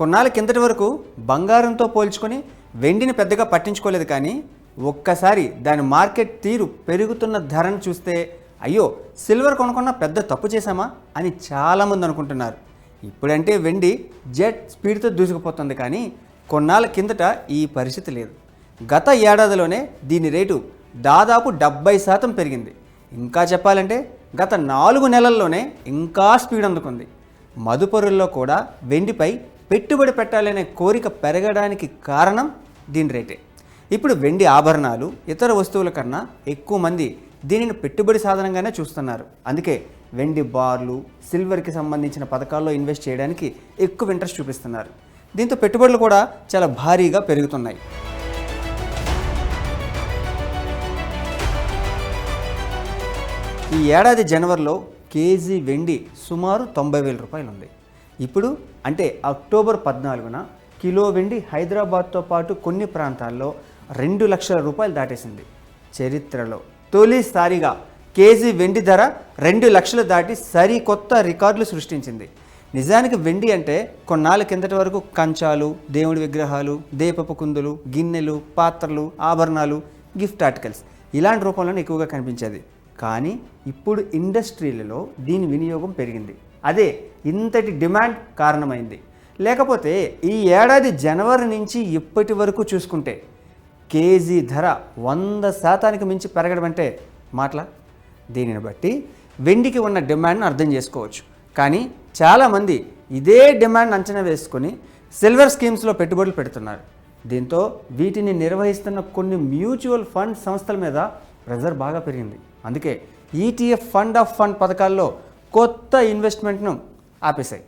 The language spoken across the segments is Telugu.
కొన్నాళ్ళ కిందటి వరకు బంగారంతో పోల్చుకొని వెండిని పెద్దగా పట్టించుకోలేదు కానీ ఒక్కసారి దాని మార్కెట్ తీరు పెరుగుతున్న ధరను చూస్తే అయ్యో సిల్వర్ కొనుక్కున్న పెద్ద తప్పు చేశామా అని చాలామంది అనుకుంటున్నారు. ఇప్పుడంటే వెండి జెట్ స్పీడ్తో దూసుకుపోతుంది కానీ కొన్నాళ్ళ కిందట ఈ పరిస్థితి లేదు. గత ఏడాదిలోనే దీని రేటు దాదాపు డెబ్బై శాతం పెరిగింది. ఇంకా చెప్పాలంటే గత నాలుగు నెలల్లోనే ఇంకా స్పీడ్ అందుకుంది. మదుపరుల్లో కూడా వెండిపై పెట్టుబడి పెట్టాలనే కోరిక పెరగడానికి కారణం దీని రేటే. ఇప్పుడు వెండి ఆభరణాలు ఇతర వస్తువుల కన్నా ఎక్కువ మంది దీనిని పెట్టుబడి సాధనంగానే చూస్తున్నారు. అందుకే వెండి బార్లు సిల్వర్కి సంబంధించిన పథకాల్లో ఇన్వెస్ట్ చేయడానికి ఎక్కువ ఇంట్రెస్ట్ చూపిస్తున్నారు. దీంతో పెట్టుబడులు కూడా చాలా భారీగా పెరుగుతున్నాయి. ఈ ఏడాది జనవరిలో కేజీ వెండి సుమారు తొంభై వేల రూపాయలు ఉంది ఇప్పుడు అంటే అక్టోబర్ పద్నాలుగున కిలో వెండి హైదరాబాద్తో పాటు కొన్ని ప్రాంతాల్లో రెండు లక్షల రూపాయలు దాటేసింది. చరిత్రలో తొలిసారిగా కేజీ వెండి ధర రెండు లక్షలు దాటి సరికొత్త రికార్డులు సృష్టించింది. నిజానికి వెండి అంటే కొన్నాళ్ళ కిందటి వరకు కంచాలు దేవుడి విగ్రహాలు దీపపు కుందులు గిన్నెలు పాత్రలు ఆభరణాలు గిఫ్ట్ ఆర్టికల్స్ ఇలాంటి రూపంలోనే ఎక్కువగా కనిపించేది. కానీ ఇప్పుడు ఇండస్ట్రీలలో దీని వినియోగం పెరిగింది. అదే ఇంతటి డిమాండ్ కారణమైంది. లేకపోతే ఈ ఏడాది జనవరి నుంచి ఇప్పటి వరకు చూసుకుంటే కేజీ ధర వంద శాతానికి మించి పెరగడం అంటే మాటల? దీనిని బట్టి వెండికి ఉన్న డిమాండ్ను అర్థం చేసుకోవచ్చు. కానీ చాలామంది ఇదే డిమాండ్ అంచనా వేసుకొని సిల్వర్ స్కీమ్స్లో పెట్టుబడులు పెడుతున్నారు. దీంతో వీటిని నిర్వహిస్తున్న కొన్ని మ్యూచువల్ ఫండ్ సంస్థల మీద ప్రెజర్ బాగా పెరిగింది. అందుకే ఈటీఎఫ్ ఫండ్ ఆఫ్ ఫండ్ పథకాల్లో కొత్త ఇన్వెస్ట్మెంట్ను ఆపేశాయి.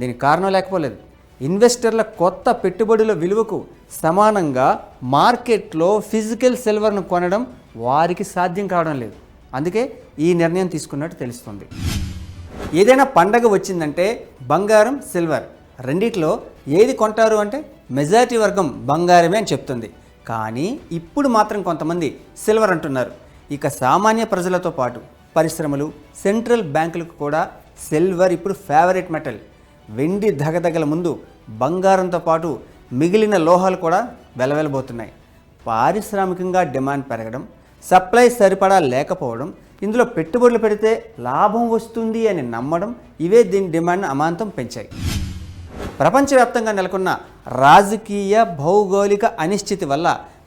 దీనికి కారణం లేకపోలేదు. ఇన్వెస్టర్ల కొత్త పెట్టుబడుల విలువకు సమానంగా మార్కెట్లో ఫిజికల్ సిల్వర్ను కొనడం వారికి సాధ్యం కావడం లేదు. అందుకే ఈ నిర్ణయం తీసుకున్నట్టు తెలుస్తుంది. ఏదైనా పండగ వచ్చిందంటే బంగారం సిల్వర్ రెండిట్లో ఏది కొంటారు అంటే మెజారిటీ వర్గం బంగారమే అని చెప్తుంది. కానీ ఇప్పుడు మాత్రం కొంతమంది సిల్వర్ అంటున్నారు. ఇక సామాన్య ప్రజలతో పాటు పరిశ్రమలు సెంట్రల్ బ్యాంకులకు కూడా సిల్వర్ ఇప్పుడు ఫేవరెట్ మెటల్. వెండి దగదగల ముందు బంగారంతో పాటు మిగిలిన లోహాలు కూడా వెలవెలబోతున్నాయి. పారిశ్రామికంగా డిమాండ్ పెరగడం సప్లై సరిపడా లేకపోవడం ఇందులో పెట్టుబడులు పెడితే లాభం వస్తుంది అని నమ్మడం ఇవే దీని డిమాండ్ను అమాంతం పెంచాయి. ప్రపంచవ్యాప్తంగా నెలకొన్న రాజకీయ భౌగోళిక అనిశ్చితి వల్ల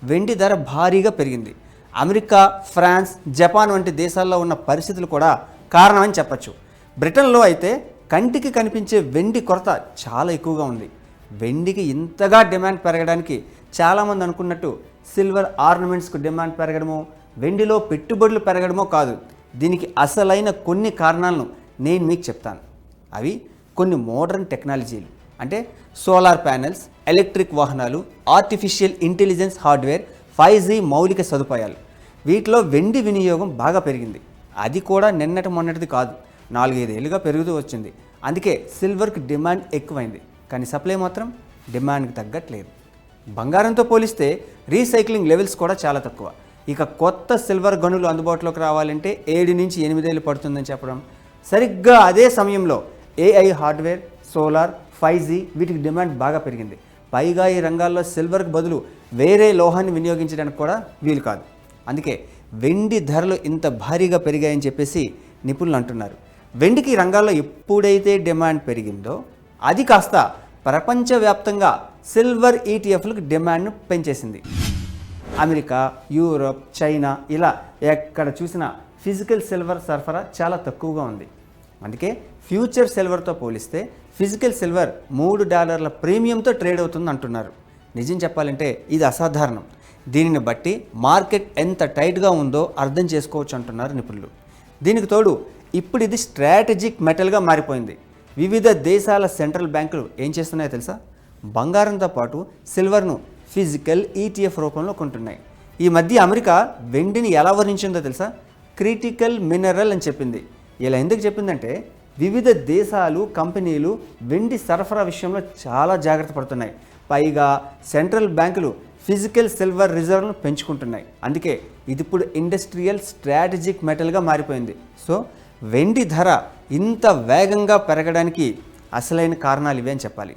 వెండి ధర భారీగా పెరిగింది. అమెరికా ఫ్రాన్స్ జపాన్ వంటి దేశాల్లో ఉన్న పరిస్థితులు కూడా కారణమని చెప్పచ్చు. బ్రిటన్లో అయితే కంటికి కనిపించే వెండి కొరత చాలా ఎక్కువగా ఉంది. వెండికి ఇంతగా డిమాండ్ పెరగడానికి చాలామంది అనుకున్నట్టు సిల్వర్ ఆర్నమెంట్స్కు డిమాండ్ పెరగడమో వెండిలో పెట్టుబడులు పెరగడమో కాదు. దీనికి అసలైన కొన్ని కారణాలను నేను మీకు చెప్తాను. అవి కొన్ని మోడర్న్ టెక్నాలజీలు. అంటే సోలార్ ప్యానెల్స్ ఎలక్ట్రిక్ వాహనాలు artificial intelligence hardware five G మౌలిక సదుపాయాలు. వీటిలో వెండి వినియోగం బాగా పెరిగింది. అది కూడా నిన్నటి మొన్నటిది కాదు. నాలుగైదేళ్ళుగా పెరుగుతూ వచ్చింది. అందుకే సిల్వర్కి డిమాండ్ ఎక్కువైంది. కానీ సప్లై మాత్రం డిమాండ్కి తగ్గట్లేదు. బంగారంతో పోలిస్తే రీసైక్లింగ్ లెవెల్స్ కూడా చాలా తక్కువ. ఇక కొత్త సిల్వర్ గనులు అందుబాటులోకి రావాలంటే ఏడు నుంచి ఎనిమిదేళ్ళు పడుతుందని చెప్పడం. సరిగ్గా అదే సమయంలో AI hardware solar five G వీటికి డిమాండ్ బాగా పెరిగింది. పైగా ఈ రంగాల్లో సిల్వర్కి బదులు వేరే లోహాన్ని వినియోగించడానికి కూడా వీలు కాదు. అందుకే వెండి ధరలు ఇంత భారీగా పెరిగాయని చెప్పేసి నిపుణులు అంటున్నారు. వెండికి రంగాల్లో ఎప్పుడైతే డిమాండ్ పెరిగిందో అది కాస్త ప్రపంచవ్యాప్తంగా సిల్వర్ ఈటీఎఫ్లకు డిమాండ్ను పెంచేసింది. అమెరికా యూరోప్ చైనా ఇలా ఎక్కడ చూసినా ఫిజికల్ సిల్వర్ సరఫరా చాలా తక్కువగా ఉంది. అందుకే ఫ్యూచర్ సిల్వర్తో పోలిస్తే ఫిజికల్ సిల్వర్ మూడు డాలర్ల ప్రీమియంతో ట్రేడ్ అవుతుంది అంటున్నారు. నిజం చెప్పాలంటే ఇది అసాధారణం. దీనిని బట్టి మార్కెట్ ఎంత టైట్గా ఉందో అర్థం చేసుకోవచ్చు అంటున్నారు నిపుణులు. దీనికి తోడు ఇప్పుడు ఇది స్ట్రాటజిక్ మెటల్గా మారిపోయింది. వివిధ దేశాల సెంట్రల్ బ్యాంకులు ఏం చేస్తున్నాయో తెలుసా? బంగారంతో పాటు సిల్వర్ను ఫిజికల్ ఈటీఎఫ్ రూపంలో కొంటున్నాయి. ఈ మధ్య అమెరికా వెండిని ఎలా వర్ణించిందో తెలుసా? క్రిటికల్ మినరల్ అని చెప్పింది. ఇలా ఎందుకు చెప్పిందంటే వివిధ దేశాలు కంపెనీలు వెండి సరఫరా విషయంలో చాలా జాగ్రత్త పడుతున్నాయి. పైగా సెంట్రల్ బ్యాంకులు ఫిజికల్ సిల్వర్ రిజర్వ్ను పెంచుకుంటున్నాయి. అందుకే ఇది ఇప్పుడు ఇండస్ట్రియల్ స్ట్రాటజిక్ మెటల్గా మారిపోయింది. సో వెండి ధర ఇంత వేగంగా పెరగడానికి అసలైన కారణాలు ఇవే అని చెప్పాలి.